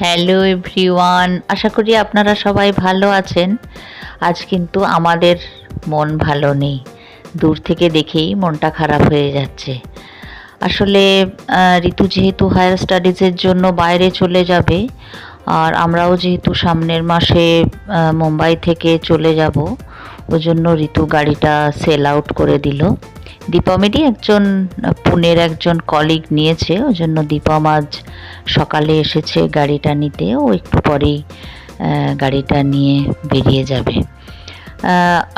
Hello everyone, আশা করি আপনারা সবাই ভালো আছেন। আজ কিন্তু আমাদের মন ভালো নেই। দূর থেকে দেখেই মনটা খারাপ হয়ে যাচ্ছে। আসলে ঋতু যেহেতু হায়ার স্টাডিজের জন্য বাইরে চলে যাবে, আর আমরাও যেহেতু সামনের মাসে মুম্বাই থেকে চলে যাব ওই জন্য ঋতু গাড়িটা সেল আউট করে দিল। দীপমেরই একজন, পুনের একজন কলিগ নিয়েছে ওই জন্য দীপম আজ সকালে এসেছে গাড়িটা নিতে। ও একটু পরেই গাড়িটা নিয়ে বেরিয়ে যাবে।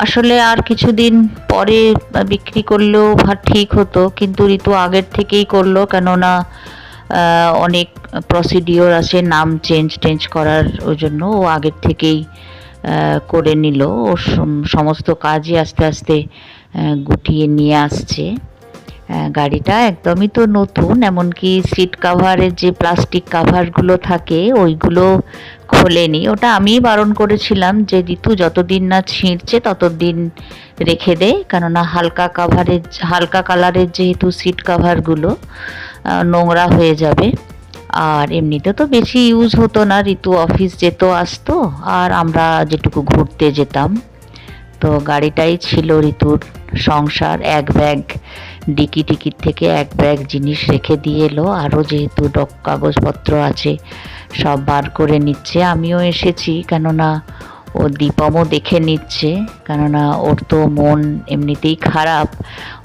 আসলে আর কিছুদিন পরে বিক্রি করলেও ঠিক হতো, কিন্তু ঋতু আগের থেকেই করল, কেননা অনেক প্রসিডিওর আছে, নাম চেঞ্জ টেঞ্জ করার ওই জন্য ও আগের থেকেই করে নিল। ও সমস্ত কাজই আস্তে আস্তে গুটিয়ে নিয়ে আসছে। গাড়িটা একদমই তো নতুন, এমনকি সিট কাভারের যে প্লাস্টিক কাভারগুলো থাকে, ওইগুলো খোলেনি। ওটা আমি বারণ করেছিলাম যে, ঋতু যতদিন না ছিঁড়ছে, ততদিন রেখে দে। কেননা হালকা কাভারের, হালকা কালারের যেহেতু সিট কাভারগুলো নোংরা হয়ে যাবে। আর এমনিতে তো বেশি ইউজ হতো না, ঋতু অফিস যেত, আসতো, আর আমরা যেটুকু ঘুরতে যেতাম। তো গাড়িটাই ছিল ঋতুর সংসার, এক ব্যাগ ডিকি টিকিট থেকে এক ব্যাগ জিনিস রেখে দিয়ে এলো। আরও যেহেতু ডক কাগজপত্র আছে, সব বার করে নিচ্ছে। আমিও এসেছি, কেননা ও দীপমও দেখে নিচ্ছে, কেননা ওর তো মন এমনিতেই খারাপ।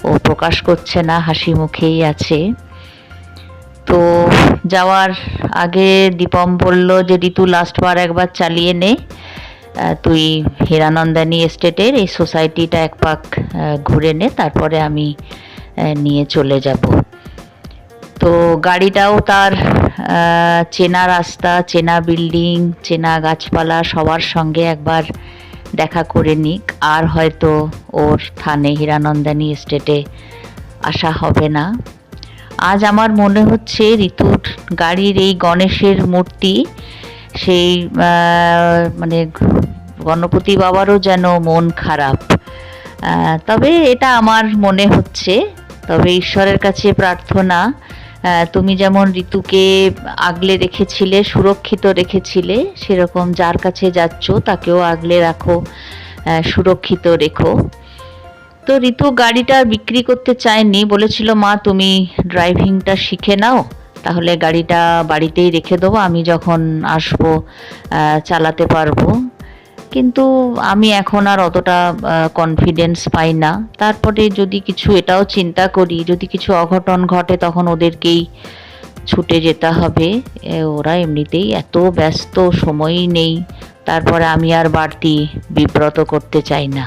ও প্রকাশ করছে না, হাসি মুখেই আছে। তো যাওয়ার আগে দীপম বলল যে ঋতু লাস্টবার একবার চালিয়ে নে। তুই হীরানন্দানী এস্টেটের এই সোসাইটিটা এক পাক ঘুরে নে, তারপরে আমি নিয়ে চলে যাব। তো গাড়িটাও তার চেনা রাস্তা, চেনা বিল্ডিং চেনা গাছপালা সবার সঙ্গে একবার দেখা করে নিক। আর হয়তো ওর থানে হীরানন্দানী এস্টেটে আসা হবে না। আজ আমার মনে হচ্ছে ঋতুর গাড়ির এই গণেশের মূর্তি, সেই মানে গণপতি বাবারও যেন মন খারাপ। তবে এটা আমার মনে হচ্ছে, তবে ঈশ্বরের কাছে প্রার্থনা তুমি যেমন ঋতুকে আগলে রেখেছিলে, সুরক্ষিত রেখেছিলে, সেরকম যার কাছে যাচ্ছ তাকেও আগলে রাখো সুরক্ষিত রেখো। তো ঋতু গাড়িটা বিক্রি করতে চায়নি। বলেছিল, মা, তুমি ড্রাইভিংটা শিখে নাও, তাহলে গাড়িটা বাড়িতেই রেখে দেবো, আমি যখন আসব চালাতে পারব। কিন্তু আমি এখন আর অতটা কনফিডেন্স পাই না। তারপরে যদি কিছু এটাও চিন্তা করি, যদি কিছু অঘটন ঘটে, তখন ওদেরকেই ছুটে যেতে হবে। ওরা এমনিতেই এত ব্যস্ত, সময়ই নেই। তারপরে আমি আর বাড়তি বিব্রত করতে চাই না।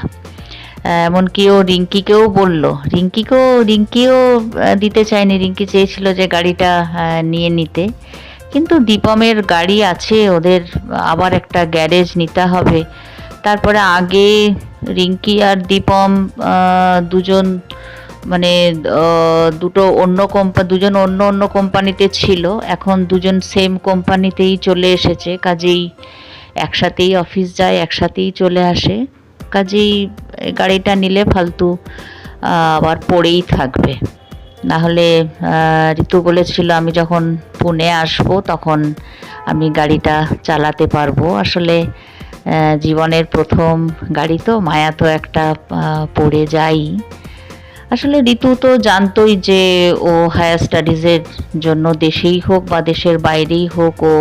এমনকি ও রিঙ্কিকেও বলল। রিঙ্কিকেও, রিঙ্কিও দিতে চায়নি। রিঙ্কি চেয়েছিল যে গাড়িটা নিয়ে নিতে। কিন্তু দীপমের গাড়ি আছে, ওদের আবার একটা গ্যারেজ নিতে হবে। তারপরে আগে রিঙ্কি আর দীপম দুজন মানে দুটো অন্য কোম্পা, দুজন অন্য অন্য কোম্পানিতে ছিল। এখন দুজন সেম কোম্পানিতেই চলে এসেছে। কাজেই একসাথেই অফিস যায়, একসাথেই চলে আসে। কাজেই গাড়িটা নিলে ফালতু আবার পড়েই থাকবে। না হলে ঋতু বলেছিল আমি যখন পুনে আসব তখন আমি গাড়িটা চালাতে পারব। আসলে জীবনের প্রথম গাড়ি তো, মায়া তো একটা পড়ে যাই। আসলে ঋতু তো জানতোই যে, ও হায়ার স্টাডিজের জন্য দেশেই হোক বা দেশের বাইরেই হোক ও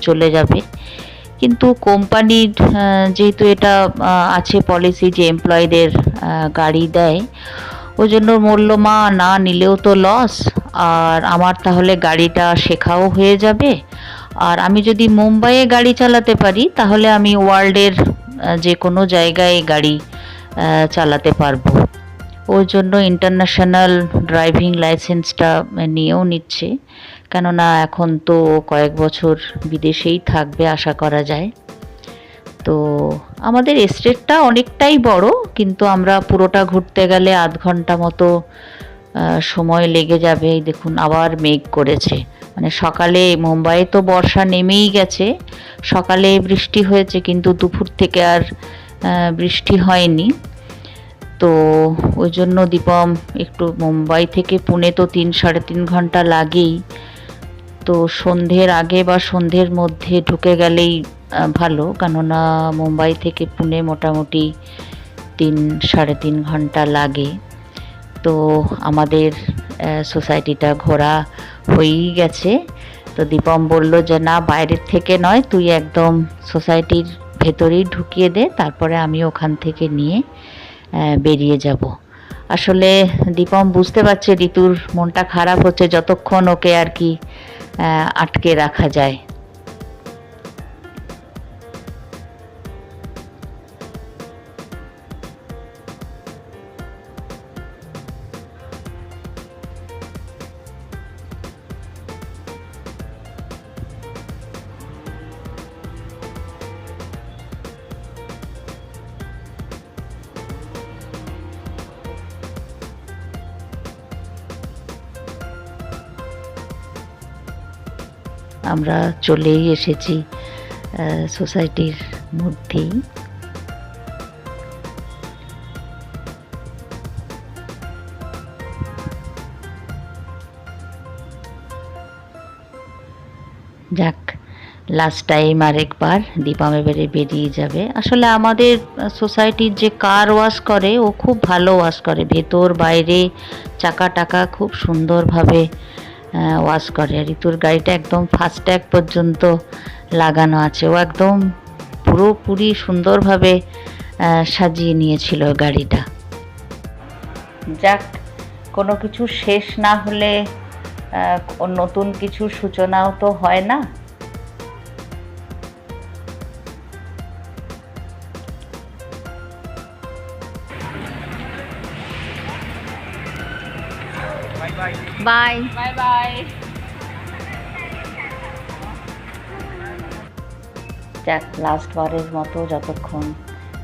চলে যাবে। কিন্তু কোম্পানির যেহেতু এটা আছে পলিসি যে এমপ্লয়ীদের গাড়ি দেয় ওই জন্য মূল্যমা না নিলেও তো লস আর আমার তাহলে গাড়িটা শেখাও হয়ে যাবে। আর আমি যদি মুম্বাইয়ে গাড়ি চালাতে পারি, তাহলে আমি ওয়ার্ল্ডের যে কোনো জায়গায় গাড়ি চালাতে পারব। ওই জন্য ইন্টারন্যাশনাল ড্রাইভিং লাইসেন্সটা নিয়েও নিচ্ছে। কেননা এখন তো কয়েক বছর বিদেশেই থাকবে, আশা করা যায়। তো আমাদের এস্টেটটা অনেকটাই বড়, কিন্তু আমরা পুরোটা ঘুরতে গেলে আধ ঘণ্টা মতো সময় লেগে যাবে। দেখুন, আবার মেঘ করেছে। মানে সকালে মুম্বাইয়ে তো বর্ষা নেমেই গেছে। সকালে বৃষ্টি হয়েছে, কিন্তু দুপুর থেকে আর বৃষ্টি হয়নি। তো ওই জন্য দীপম, একটু মুম্বাই থেকে পুনে তো তিন সাড়ে তিন ঘণ্টা লাগেই। তো সন্ধ্যের আগে বা সন্ধ্যের মধ্যে ঢুকে গেলেই ভালো। কেননা মুম্বাই থেকে পুনে মোটামুটি তিন, সাড়ে তিন ঘণ্টা লাগে। তো আমাদের সোসাইটিটা ঘোরা হয়েই গেছে। তো দীপম বলল যে, না, বাইরের থেকে নয়, তুই একদম সোসাইটির ভেতরেই ঢুকিয়ে দে, তারপরে আমি ওখান থেকে নিয়ে বেরিয়ে যাব। আসলে দীপম বুঝতে পারছে, ঋতুর মনটা খারাপ হচ্ছে, যতক্ষণ ওকে আর কি আটকে রাখা যায়। আমরা চলেই এসেছি সোসাইটির মধ্যেই। যাক লাস্ট টাইম আরেকবার দীপম এবারে বেরিয়ে যাবে। আসলে আমাদের সোসাইটির যে কার ওয়াশ করে, ও খুব ভালো ওয়াশ করে। ভেতর, বাইরে চাকা টাকা খুব সুন্দরভাবে ওয়াশ করে। ঋতুর গাড়িটা একদম ফার্স্ট ট্যাগ পর্যন্ত লাগানো আছে। ও একদম পুরোপুরি সুন্দরভাবে সাজিয়ে নিয়েছিল গাড়িটা। যাক, কোনো কিছু শেষ না হলে নতুন কিছু সূচনাও তো হয় না। বাই বাই বাই যাক লাস্ট বারের মতো যতক্ষণ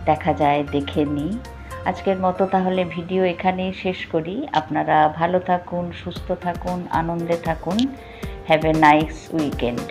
দেখা যায় দেখে নিই। আজকের মতো তাহলে ভিডিও এখানেই শেষ করি। আপনারা ভালো থাকুন সুস্থ থাকুন আনন্দে থাকুন। Have a nice weekend